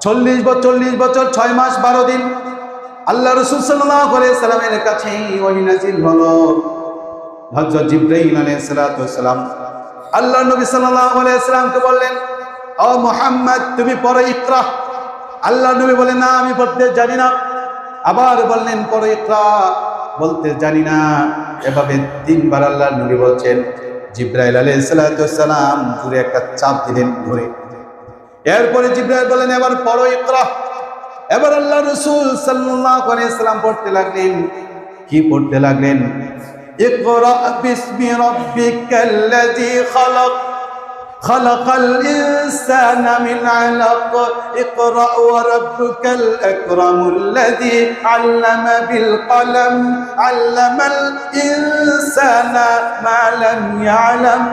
চল্লিশ বছর চল্লিশ বছর, ছয় মাস, বারো দিন। আল্লাহ রসুল সাল্লাহ সাল্লামের কাছে আল্লাহ নবী সাল্লাহ বললেন, ও মোহাম্মদ, তুমি পরে ইকরা। আল্লাহ নবী বলেন না, আমি পড়তে জানি না। আবার বললেন পরে ইকরা। বলতে জানি না। এভাবে তিনবার আল্লাহ নবী বলছেন, জিব্রাইল আলাইসালাম ঘুরে একটা চাপ দিলেন ধরে। এরপরে জিব্রাইল বলেন এবার পড়ো ইকরা এবার আল্লাহ রসুল সাল্লাল্লাহু আলাইহি সাল্লাম পড়তে লাগলেন কি পড়তে লাগলেন ইকরা বিসমি রাব্বিকাল্লাযী খালাক خلق الإنسان من علق اقرأ وربك الأكرم الذي علم بالقلم علم الإنسان ما لم يعلم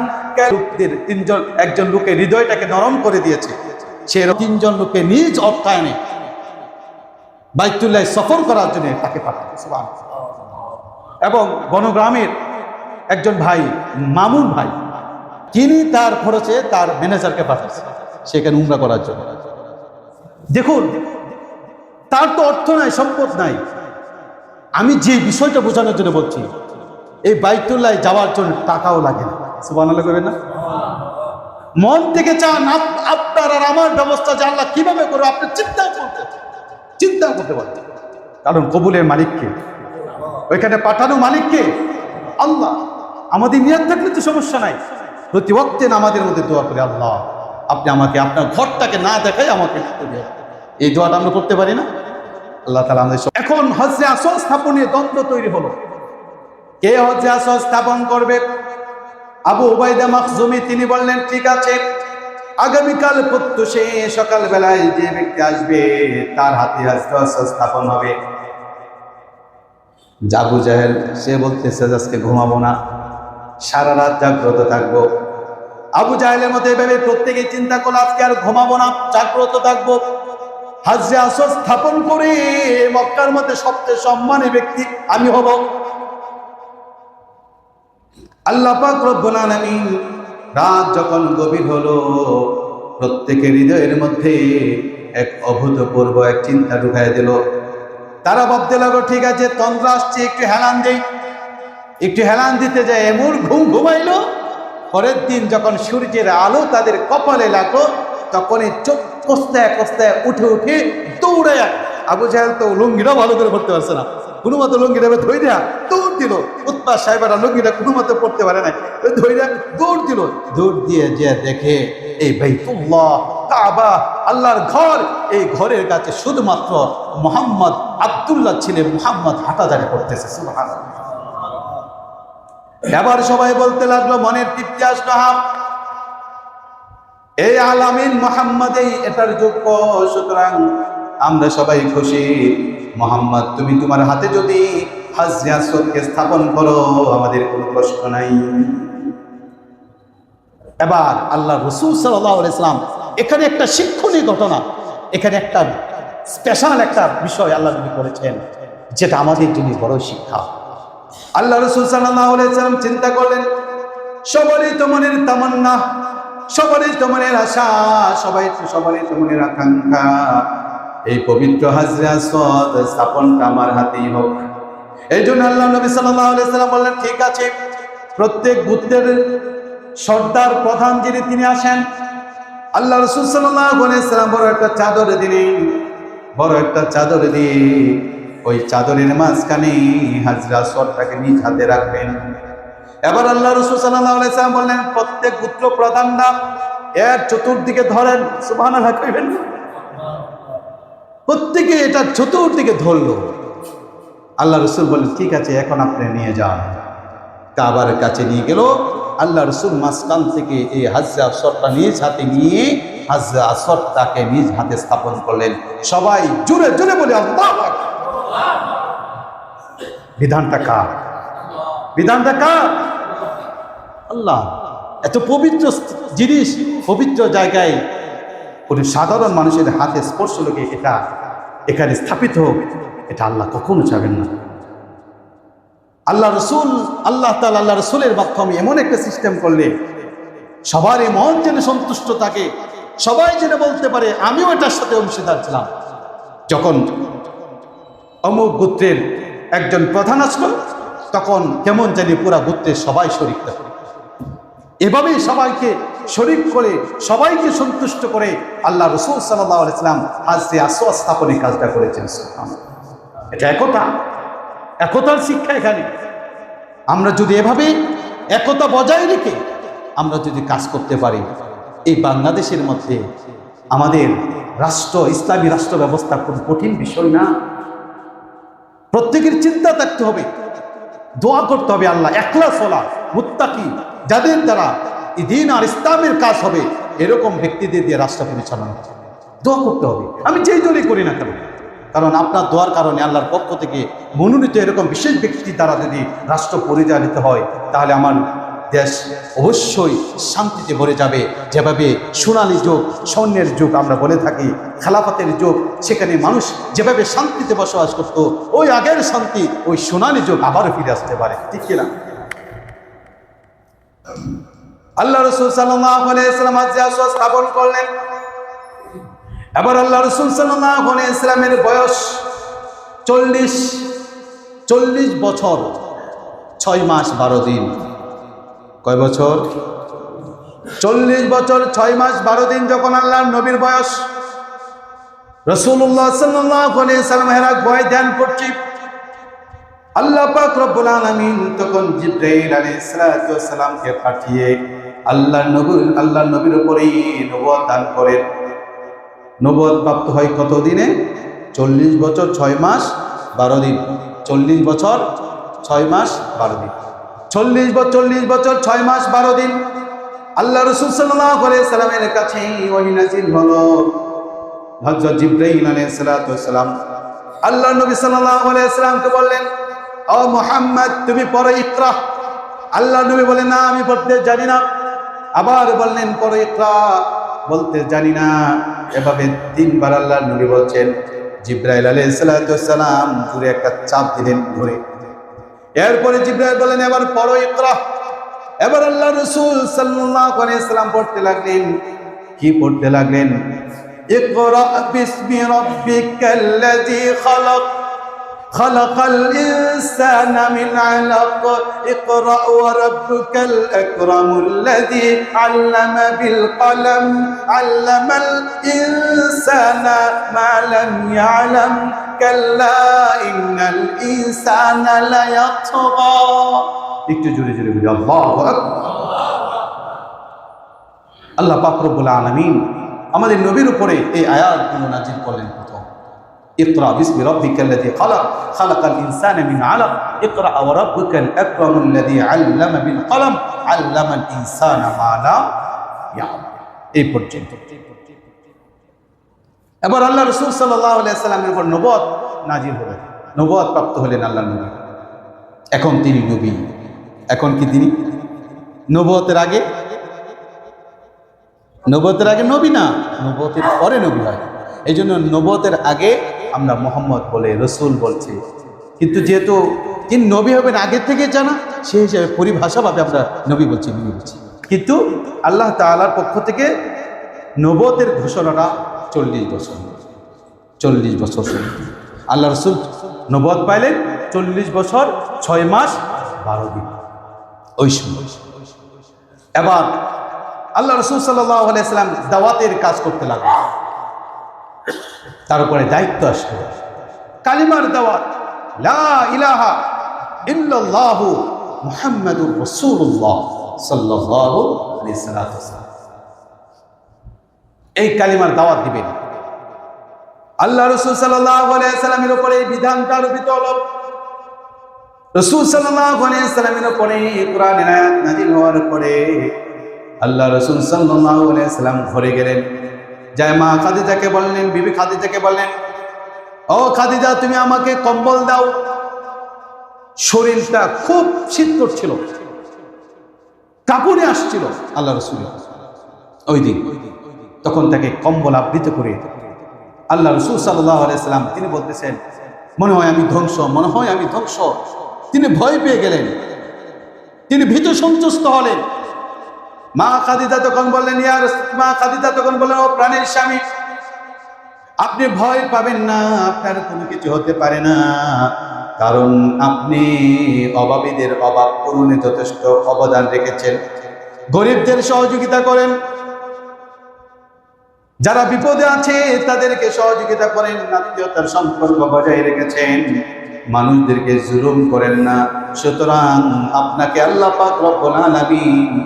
লোকদের তিনজন একজন লোকের হৃদয়টাকে নরম করে দিয়েছে সে তিনজন লোকে নিজ অর্থায়নে বাইতুল্লাহ সফর করার জন্য তাকে পাঠান এবং বনগ্রামের একজন ভাই, মামুন ভাই, তিনি তার খরচে তার ম্যানেজারকে পাঠাচ্ছে সেখানে উমরা করার জন্য। দেখুন, তার তো অর্থ নাই, সম্পদ নাই। আমি যে বিষয়টা বোঝানোর জন্য বলছি, এই বাইতুল্লাহ যাওয়ার জন্য টাকাও লাগে না সুবান করবেন না? মন থেকে চান আপনার আর আমার ব্যবস্থা আল্লাহ কীভাবে করবে, আপনি চিন্তা করতে চিন্তা করতে পারতেন কারণ কবুলের মালিককে ওইখানে পাঠানো মালিককে আল্লাহ। আমাদের নিয়ত থাকলে তো সমস্যা নাই। প্রতি ওয়াক্তে আমাদের মধ্যে দোয়া করে, আল্লাহ। আপনি আমাকে আপনার ঘরটাকে না দেখাই আমাকে এই দোয়াটা আমরা করতে পারি না? আল্লাহ তালা আমাদের এখন হজরে আসল স্থাপনে দ্বন্দ্ব তৈরি হলো। কে হজরে আসল স্থাপন করবে? আবু উবাইদা মাকজুমি তিনি বললেন, ঠিক আছে, আগামীকাল প্রত্যুষে সকালবেলায় যে ব্যক্তি আসবে, তার হাতে স্থাপন হবে। জাবু জাহেল, সে বলতেছে, আজকে ঘুমাবো না, সারা রাত জাগ্রত থাকব। আবু জাহেলের মতো এভাবে প্রত্যেকে চিন্তা করল, আজকে আর ঘুমাবো না, জাগ্রত থাকব। হাজরে আসর স্থাপন করে মক্কার মধ্যে সবচেয়ে সম্মানী ব্যক্তি আমি হব। আল্লাহ পাক রব্বুল আলামিন রাত যখন গভীর হলো, প্রত্যেকের হৃদয়ের মধ্যে এক অভূতপূর্ব এক চিন্তা ঢুকাই দিল। তারা ভাবতে লাগল, ঠিক আছে, তন্ত্র আসছে, একটু হেলান দেই। একটু হেলান দিতে যায় এমন ঘুম ঘুমাইলো। পরের দিন যখন সূর্যের আলো তাদের কপালে লাগল তখন এই চোখ কস্তায় কস্তায় উঠে উঠে দৌড়ে আবু জাহেল তো লুঙ্গিটা ভালো করে পড়তে পারছে না। কোনো মতো লুঙ্গিটা ধরে দেয়া দৌড় দিল। উৎপা সাহেবেরা লুঙ্গিটা কোনো মতো পড়তে পারে না ধরে দৌড় দিল। দৌড় দিয়ে যে দেখে, এই বাইতুল্লাহ, কাবা, আল্লাহর ঘর, এই ঘরের কাছে শুধুমাত্র মোহাম্মদ আব্দুল্লাহ ছেলে মোহাম্মদ হাঁটাজারি করতেছে, সুবহানাল্লাহ। এবার সবাই বলতে লাগল, মনের তৃপ্তি আসলো, হাম। এই আলামিন মোহাম্মদ, এই এটার যোগ্য, সুতরাং আমরা সবাই খুশি। মোহাম্মদ, তুমি তোমার হাতে যদি হাজিয়াসকে স্থাপন করো, আমাদের কোনো প্রশ্ন নাই। এবার আল্লাহ রসুল সাল্লাহ ইসলাম এখানে একটা শিক্ষণীয় ঘটনা, এখানে একটা স্পেশাল একটা বিষয় আল্লাহ নবী করেছেন, যেটা আমাদের জন্য বড় শিক্ষা। আল্লাহ রসুল সাল্লাম চিন্তা করলেন, সবারই তো মনের তামান্না, সবারই তো মনের আশা, সবাই সবারই তো মনের আকাঙ্ক্ষা। এই পবিত্র হাজরা সদ স্থাপনটা আমার হাতেই হোক। এই জন্য আল্লাহ নবী সাল্লাম বললেন, ঠিক আছে, প্রত্যেক বুদ্ধের সর্দার প্রধান যিনি তিনি আসেন আল্লাহ রসুল সাল্লাম বড় একটা চাদর দিলেন, বড় একটা চাদর দিয়ে ওই চাদরের মাঝখানে হাজরা সরটাকে নিজ হাতে রাখবেন এবার আল্লাহ রসুল সাল্লাম বললেন, প্রত্যেক পুত্র প্রধানরা এর চতুর্দিকে ধরেন। সুবাহ প্রত্যেকে এটা চতুর্দিকে ধরলো। আল্লাহ রসুল বললেন, ঠিক আছে, এখন আপনি নিয়ে যান। কাবার কাছে নিয়ে গেল। আল্লাহ রসুল মাসকান থেকে এই হাজরা আসরটা নিজ হাতে নিয়ে হাজরা আসরটাকে নিজ হাতে স্থাপন করলেন। সবাই জোরে জোরে বলে বিধানটা কার? বিধানটা কার? আল্লাহ। এত পবিত্র জিনিস, পবিত্র জায়গায় কোনো সাধারণ মানুষের হাতে স্পর্শ লোকে এটা এখানে স্থাপিত হোক। এটা আল্লাহ কখনো চাবেন না। আল্লাহ রসুল, আল্লাহ তালা আল্লাহ রসুলের মাধ্যমে এমন একটা সিস্টেম করলে সবারই মন যেন সন্তুষ্ট থাকে, সবাই যেন বলতে পারে, আমিও এটার সাথে অংশীদার ছিলাম। যখন অমুক গোত্রের একজন প্রধান আসলো, তখন কেমন জানি পুরা গোত্রের সবাই শরিক থাকে এভাবেই সবাইকে শরিক করে, সবাইকে সন্তুষ্ট করে আল্লাহ রসুল সাল্লাহ আলাইসলাম হাজরে আসোয়া স্থাপনের কাজটা করেছেন। এটা একতা। একতার শিক্ষা এখানে। আমরা যদি এভাবে একতা বজায় রেখে আমরা যদি কাজ করতে পারি, এই বাংলাদেশের মধ্যে আমাদের রাষ্ট্র, ইসলামী রাষ্ট্র ব্যবস্থা কোনো কঠিন বিষয় না। প্রত্যেকের চিন্তা থাকতে হবে। দোয়া করতে হবে আল্লাহ, একলা সোলা মুত্তাকি, যাদের দ্বারা দিন আর ইসলামের কাজ হবে, এরকম ব্যক্তিদের দিয়ে রাষ্ট্র পরিচালনা। দোয়া করতে হবে। আমি যেই দলই করি না কেন কারণ আপনার দোয়ার কারণে আল্লাহর পক্ষ থেকে মনোনীত এরকম বিশেষ ব্যক্তি দ্বারা যদি রাষ্ট্র পরিচালিত হয়, তাহলে আমার দেশ অবশ্যই শান্তিতে ভরে যাবে। যেভাবে সোনালী যুগ, স্বর্ণের যুগ আমরা বলে থাকি, খেলাফতের যুগ, সেখানে মানুষ যেভাবে শান্তিতে বসবাস করতো, ওই আগের শান্তি, ওই সোনালী যুগ আবারও ফিরে আসতে পারে। ঠিক কিনা? আল্লাহ রসুল সাল্লাম স্থাপন করলেন এবার আল্লাহ রসুল সাল্লাম ইসলামের বয়স চল্লিশ চল্লিশ বছর, ছয় মাস বারো দিন। কয় বছর? চল্লিশ বছর, ছয় মাস বারো দিন যখন আল্লাহ নবীর বয়স। রসুল্লাহ সাল্লাম হেরা ভয় ধ্যান করছি। আল্লাহ পাক রব্বুল আলামিন তখন জিব্রাইল আলাইহিস সালাতু সালামকে পাঠিয়ে আল্লাহ নবী আল্লাহ নবীর উপরেই নবুয়ত দান করেন। নবুয়ত প্রাপ্ত হয় কত দিনে চল্লিশ বছর ছয় মাস, বারো দিন। চল্লিশ বছর ছয় মাস, বারো দিন। চল্লিশ বছর চল্লিশ বছর ছয় মাস, বারো দিন। আল্লাহ রসুল সাল্লাহ সাল্লামের কাছে আল্লাহ নবী সাল্লামকে বললেন, ও মোহাম্মদ, তুমি পড়ো ইকরা। আল্লাহ নবী বলেন না, আমি পড়তে জানি না। আবার বললেন, পড়ো ইকরা। বলতে জানি না। এভাবে তিনবার আল্লাহ নবী বলছেন, জিব্রাইল আলহ সালাম ঘুরে একটা চাপ দিলেন ঘুরে এরপরে জিব্রাইল বলেন এবার পড়ো ইকরা। এবার আল্লাহ রসুল সাল্লাহ ইসলাম পড়তে লাগলেন। কি পড়তে লাগলেন? ইকরা বিসমি রব্বিকাল্লাযী খালাক। خلق خلق الإنسان من علق اقرأ وربك الأكرم الذي علم بالقلم علم الإنسان ما لم يعلم كلا إن الإنسان ليطغى একটু জোরে জোরে বলি আল্লাহু আকবার আল্লাহ পাক রব্বুল আলামিন আমাদের নবীর উপরে এই আয়াতগুলো নাজিল করলেন প্রথম اقرأ باسم ربك الذي خلق خلق الإنسان من علق اقرأ وربك الأكرم الذي علم بالقلم علم الإنسان ما لا يعلم এই পর্যন্ত এবার আল্লাহ রসুল সাল্লাহ সাল্লামের উপর নবদ নাজিল হলেন নবদ প্রাপ্ত হলেন আল্লাহ নবী এখন তিনি নবী এখন কি তিনি নবতের আগে নবতের আগে নবী না নবতের পরে নবী হয় এই জন্য নবতের আগে আমরা মোহাম্মদ বলে, রসুল বলছি। কিন্তু যেহেতু তিনি নবী হবেন আগের থেকে জানা, সেই হিসাবে পরিভাষাভাবে আমরা নবী বলছি নবী বলছি। কিন্তু আল্লাহ তালার পক্ষ থেকে নবতের ঘোষণাটা চল্লিশ বছর চল্লিশ বছর আল্লাহ রসুল নবদ পাইলেন চল্লিশ বছর, ছয় মাস, বারো দিন। ওই সময়। এবার আল্লাহ রসুল সাল্লাম দাওয়াতের কাজ করতে লাগল তার উপরে দায়িত্ব আসলো কালিমার দাওয়াত, লা ইলাহা ইল্লাল্লাহু মুহাম্মাদুর রাসূলুল্লাহ সাল্লাল্লাহু আলাইহি সাল্লাম এই কালিমার দাওয়াত দিবেন। আল্লাহ রসুল সাল্লাল্লাহু আলাইহি সাল্লামের উপরে এই বিধানটা রূপিত হলো। রসুল সাল্লাল্লাহু আলাইহি সাল্লামের উপরে কোরআনের আয়াত নাযিল হওয়ার পরে আল্লাহ রসুল সাল্লাল্লাহু আলাইহি সাল্লাম ঘরে গেলেন। যায় মা খাদিজাকে বললেন, বিবি খাদিজাকে বললেন, ও খাদিজা, তুমি আমাকে কম্বল দাও। শরীরটা খুব শীত করছিল কাপড়ে আসছিল আল্লাহ রসুল। ওই দিন, তখন তাকে কম্বল আবৃত করে আল্লাহ রসুল আলাইসাল্লাম তিনি বলতেছেন, মনে হয় আমি ধ্বংস, মনে হয় আমি ধ্বংস। তিনি ভয় পেয়ে গেলেন। তিনি ভীত সন্তুষ্ট হলেন। মা খাদিজা তখন বললেন, ইয়ার মা খাদিজা তখন বললেন, ও প্রাণের স্বামী, আপনি ভয় পাবেন না, আপনার কোনো কিছু হতে পারে না। কারণ আপনি অভাবীদের অভাব পূরণে যথেষ্ট অবদান রেখেছেন। গরিবদের সহযোগিতা করেন। যারা বিপদে আছে, তাদেরকে সহযোগিতা করেন। আত্মীয়তার সম্পর্ক বজায় রেখেছেন। মানুষদেরকে জুলুম করেন না। সুতরাং আপনাকে আল্লাহ পাক রব্বুল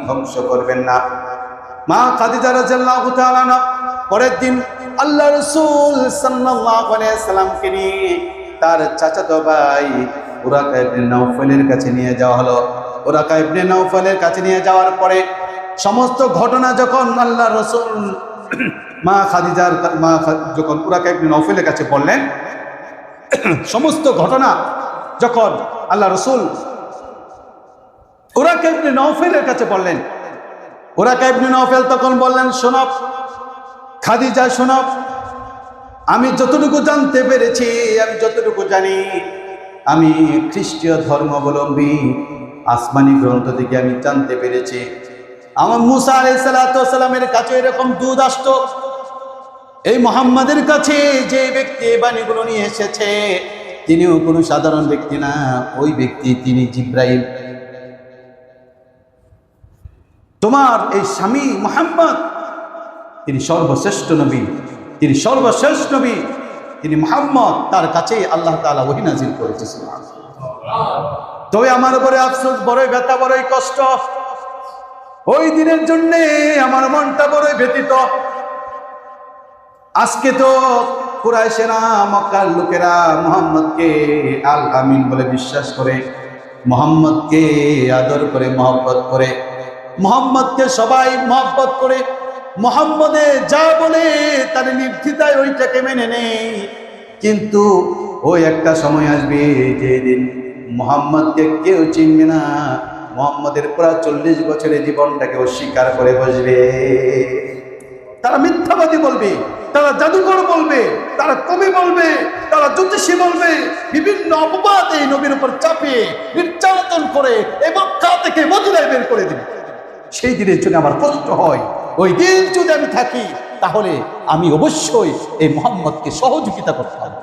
ধ্বংস করবেন না। মা খাদিজা রাদিয়াল্লাহু তাআলা পরের দিন আল্লাহ রাসূল সাল্লাল্লাহু আলাইহি সাল্লামকে নিয়ে তার চাচাতো ভাই উরাকা ইবনে নাওফলের কাছে নিয়ে যাওয়া হলো। উরাকা ইবনে নাওফলের কাছে নিয়ে যাওয়ার পরে সমস্ত ঘটনা যখন আল্লাহ রসুল মা খাদিজার মা যখন উরাকা ইবনে নৌফেলের কাছে বললেন সমস্ত ঘটনা যখন আল্লাহ রসুল ওরা ইবনে নৌফেলের কাছে বললেন ওরা ইবনে নৌফেল তখন বললেন শোনব খাদিজা শোনব আমি যতটুকু জানতে পেরেছি, আমি যতটুকু জানি, আমি খ্রিস্টীয় ধর্মাবলম্বী, আসমানি গ্রন্থ থেকে আমি জানতে পেরেছি। আমার মুসা আলাই সালামের কাছে এরকম দুধ আসতো এই মোহাম্মদের কাছে যে ব্যক্তি বাণীগুলো নিয়ে এসেছে, তিনিও কোনো সাধারণ ব্যক্তি না, ওই ব্যক্তি তিনি জিব্রাইল। তোমার এই স্বামী মোহাম্মদ, তিনি সর্বশ্রেষ্ঠ নবী, তিনি সর্বশ্রেষ্ঠ নবী, তিনি মোহাম্মদ, তার কাছে আল্লাহ তাআলা ওহী নাজিল করেছে তবে আমার উপরে আফসোস, বড়ই ব্যথা, বড়ই কষ্ট। ওই দিনের জন্য আমার মনটা বড়ই ব্যতীত আজকে তো কুরাইশেরা, মক্কার লোকেরা মোহাম্মদকে আল আমিন বলে বিশ্বাস করে, মোহাম্মদকে আদর করে, মহব্বত করে, মোহাম্মদকে সবাই মহব্বত করে, মোহাম্মদে যা বলে তার নির্দ্বিধায় ওইটাকে মেনে নেই কিন্তু ওই একটা সময় আসবে যেদিন মোহাম্মদকে কেউ চিনবে না, মোহাম্মদের পুরা চল্লিশ বছরের জীবনটাকে অস্বীকার করে বসবে। তারা মিথ্যাবাদী বলবে। তারা জাদুঘর বলবে, তারা কবি বলবে, তারা জ্যোতিষী বলবে, বিভিন্ন অপবাদ এই নবীর উপর চাপিয়ে নির্যাতন করে এই মক্কা থেকে মদিনায় বের করে দিবে। সেই দিনের জন্য আমার কষ্ট হয়, ওই দিন যদি আমি থাকি, তাহলে আমি অবশ্যই এই মোহাম্মদকে সহযোগিতা করতে হবে।